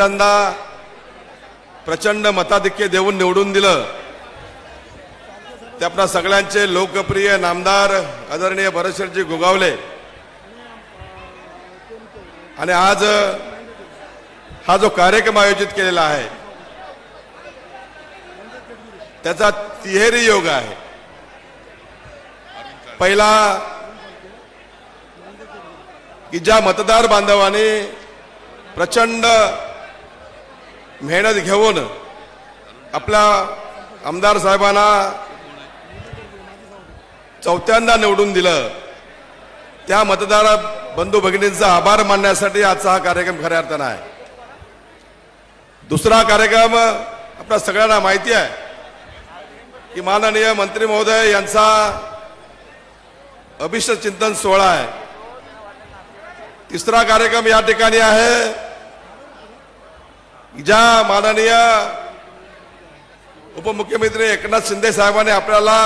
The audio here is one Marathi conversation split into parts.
त्यांना प्रचंड मताधिक्य देऊन निवडून दिलं. ते आपल्या सगळ्यांचे लोकप्रिय नामदार आदरणीय भरतशेठजी गोगावले. आणि आज हा जो कार्यक्रम आयोजित केलेला आहे त्याचा तिहेरी योग आहे. पहिला की ज्या मतदार बांधवांनी प्रचंड मेहनत घेऊन आपल्या आमदार साहेबांना चौथ्यांदा निवडून दिलं. त्या मतदार बंधू भगिनींचा आभार मानण्यासाठी आजचा हा कार्यक्रम खऱ्या अर्थानं आहे. दुसरा कार्यक्रम आपल्या सगळ्यांना माहिती आहे की माननीय मंत्री महोदय यांचा अभिष्ट चिंतन सोहळा आहे. तिसरा कार्यक्रम या ठिकाणी आहे. ज्या माननीय उपमुख्यमंत्री एकनाथ शिंदे साहेबांनी आपल्याला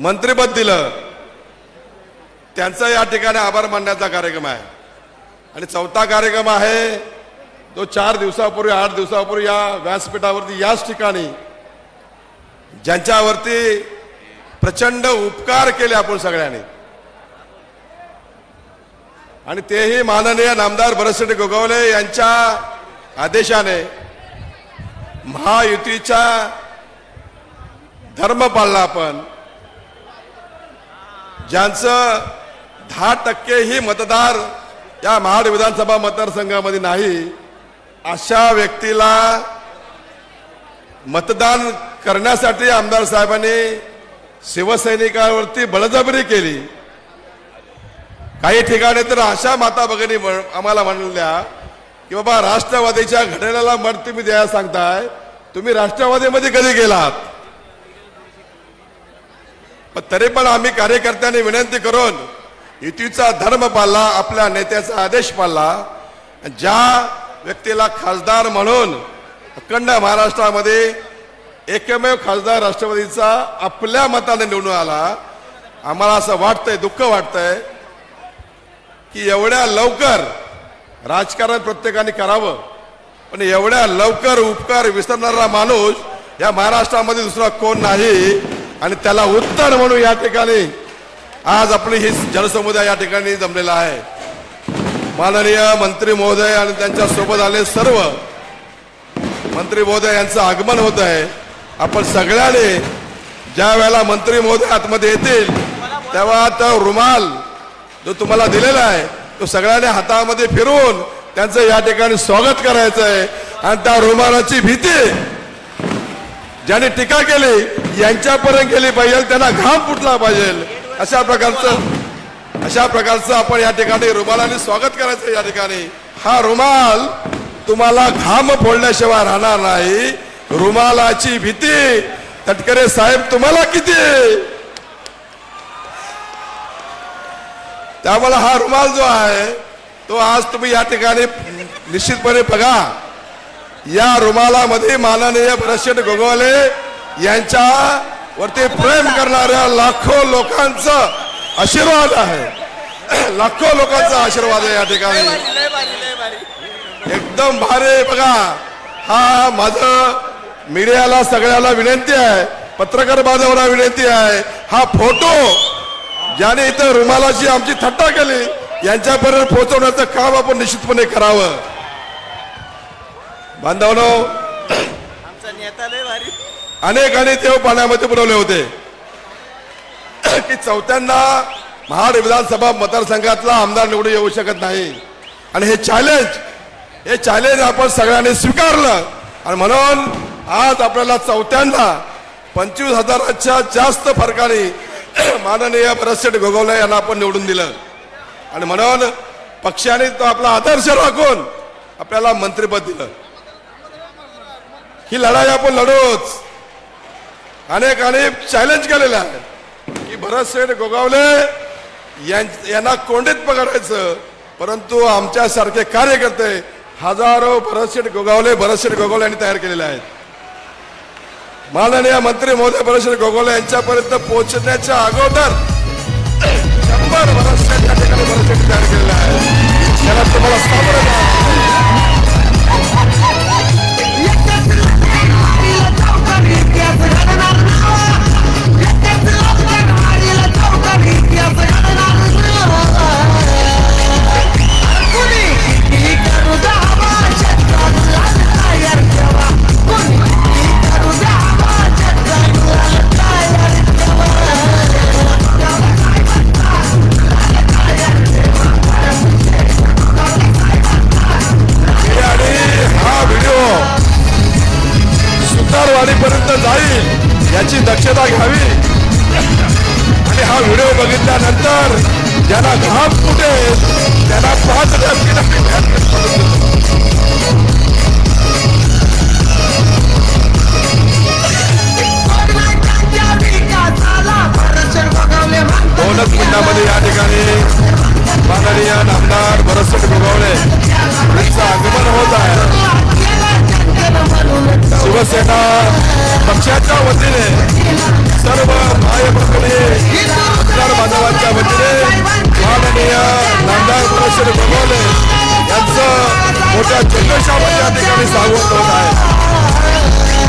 मंत्रिपद दिलं त्यांचा या ठिकाणी आभार मानण्याचा कार्यक्रम आहे. आणि चौथा कार्यक्रम आहे तो चार दिवसापूर्वी आठ दिवसापूर्वी या व्यासपीठावरती याच ठिकाणी ज्यांच्यावरती प्रचंड उपकार केले आपण सगळ्यांनी. आणि तेही माननीय नामदार भरतशेठ गोगावले यांच्या आदेशाने महायुतीचा धर्म पाळला आपण ज्यांचं दहा टक्केही मतदार या महाड विधानसभा मतदारसंघामध्ये नाही अशा व्यक्तीला मतदान करण्यासाठी आमदार साहेबांनी शिवसैनिकांवरती बळजबरी केली. काही ठिकाणी तर अशा माता भगिनी म्हण- आम्हाला म्हणल्या की बाबा राष्ट्रवादीच्या घटनेला मत तुम्ही द्यायला सांगताय. तुम्ही राष्ट्रवादीमध्ये कधी गेलात? पण तरी पण आम्ही कार्यकर्त्यांनी विनंती करून युतीचा धर्म पाळला आपल्या नेत्याचा आदेश पाळला. ज्या व्यक्तीला खासदार म्हणून अखंड महाराष्ट्रामध्ये एकमेव खासदार राष्ट्रवादीचा आपल्या मताने निवडून आला आम्हाला असं वाटतंय दुःख वाटतंय. की एवढ्या लवकर राजकारण प्रत्येकाने करावं. पण एवढ्या लवकर उपकार विसरणारा माणूस या महाराष्ट्रामध्ये दुसरा कोण नाही आणि त्याला उत्तर म्हणून या ठिकाणी आज आपली ही जनसमुदाय या ठिकाणी जमलेला आहे. माननीय मंत्री महोदय आणि त्यांच्यासोबत आले सर्व. मंत्री महोदय यांचं आगमन होत आहे. आपण सगळ्यांनी ज्या वेळेला मंत्री महोदय आतमध्ये येतील तेव्हा तो रुमाल जो तुम्हाला दिलेला आहे तो सगळ्यांनी हातामध्ये फिरवून त्यांचं या ठिकाणी स्वागत करायचं आहे आणि त्या रुमालाची भीती ज्यांनी टीका केली यांच्यापर्यंत गेली पाहिजे त्यांना घाम फुटला पाहिजे. अशा प्रकारचं अशा प्रकारचं आपण या ठिकाणी रुमालाने स्वागत करायचं या ठिकाणी. हा रुमाल तुम्हाला घाम फोडल्याशिवाय राहणार नाही. रुमालाची भीती तटकरे साहेब तुम्हाला किती? त्यामुळे हा रुमाल जो आहे तो आज तुम्ही या ठिकाणी निश्चितपणे बघा. या रुमालामध्ये माननीय भरतशेठ गोगवले यांच्या वरती प्रेम करणाऱ्या लाखो लोकांचा आशीर्वाद आहे. लाखो लोकांचा आशीर्वाद आहे या ठिकाणी. एकदम भारी बघा. हा माझं मीडियाला सगळ्याला विनंती आहे. पत्रकार बांधवांना विनंती आहे. हा फोटो ज्याने इथं रुमालाची आमची थट्टा केली यांच्यापर्यंत पोहोचवण्याचं काम आपण निश्चितपणे करावं. बांधवनो आमचा नेता लय भारी. अनेक अनेक देव पाण्यामध्ये बुडवले होते. की चौथ्यांदा महाड विधानसभा मतदारसंघातला आमदार निवडून येऊ शकत नाही. आणि हे चॅलेंज हे चॅलेंज आपण सगळ्यांनी स्वीकारलं. आणि म्हणून आज आपल्याला चौथ्यांदा पंचवीस हजाराच्या जास्त फरकाने माननीय भरतशेठ गोगवले यांना आपण निवडून दिलं. आणि म्हणून पक्षाने तो आपला आदर्श राखून आपल्याला मंत्रिपद दिलं. ही लढाई आपण लढूच. अनेक अनेक चॅलेंज केलेलं आहे की भरतशेठ गोगावले यां- यांना कोंडीत पकडायचं परंतु आमच्यासारखे कार्यकर्ते हजारो भरतशेठ गोगावले भरतशेठ गोगावले यांनी तयार केलेले आहेत. माननीय मंत्री महोदय भरतशेठ गोगोले यांच्यापर्यंत पोहोचण्याच्या अगोदर शंभर वर्ष त्या ठिकाणी भरतशेठ तयार केलेले आहे. त्याला तुम्हाला सामोरं जाईल याची दक्षता घ्यावी. आणि हा व्हिडिओ बघितल्यानंतर ज्यांना घाम फुटेल त्यांना पाच टक्के नामदार भरतसिंग गोगावले यांचं मोठ्या जल्लोषामध्ये या ठिकाणी स्वागत होत आहे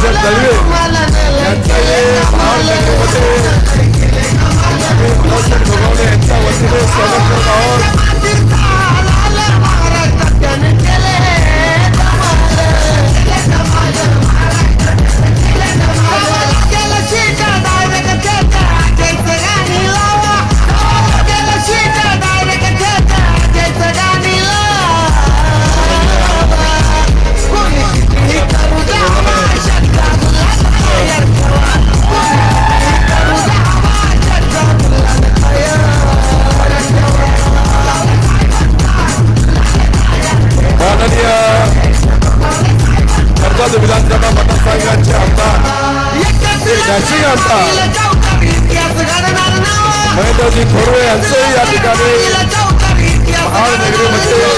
महेंद्रसिंग दळवे यांच्याही महानगरीमध्ये आम्ही भरतसिंग गोगावले यांच्या वतीने श्री नरसिंह महेंद्रजी थोरवे यांचंही या ठिकाणी महानगरीमध्ये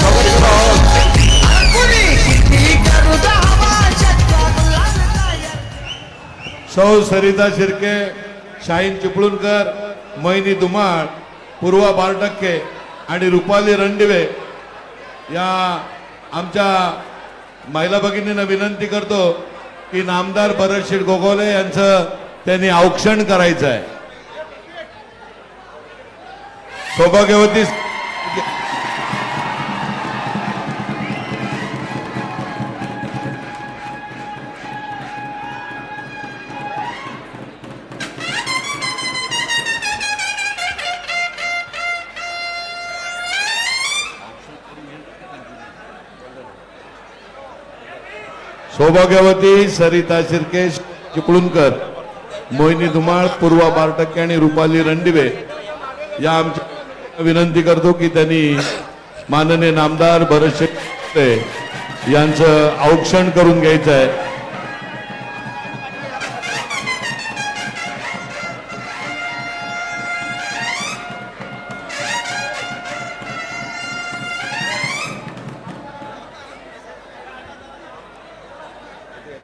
स्वागत आहोत सौ सरिता शिर्के शाहीन चिपळूणकर मैनी धुमाळ पूर्वा बारटक्के आणि रुपाली रणदिवे या आमच्या महिला भगिनींना विनंती करतो की नामदार भरतशीर गोगोले यांचं त्यांनी औक्षण करायचं आहे सौभाग्यवती सौभाग्यवती सरिता शिर्केश चिपळूणकर मोहिनी धुमाळ पूर्वा बारटक्के आणि रुपाली रणदिवे. या आमच्या विनंती करतो की त्यांनी माननीय नामदार भरत शेट्टी यांचं औक्षण करून घ्यायचं आहे.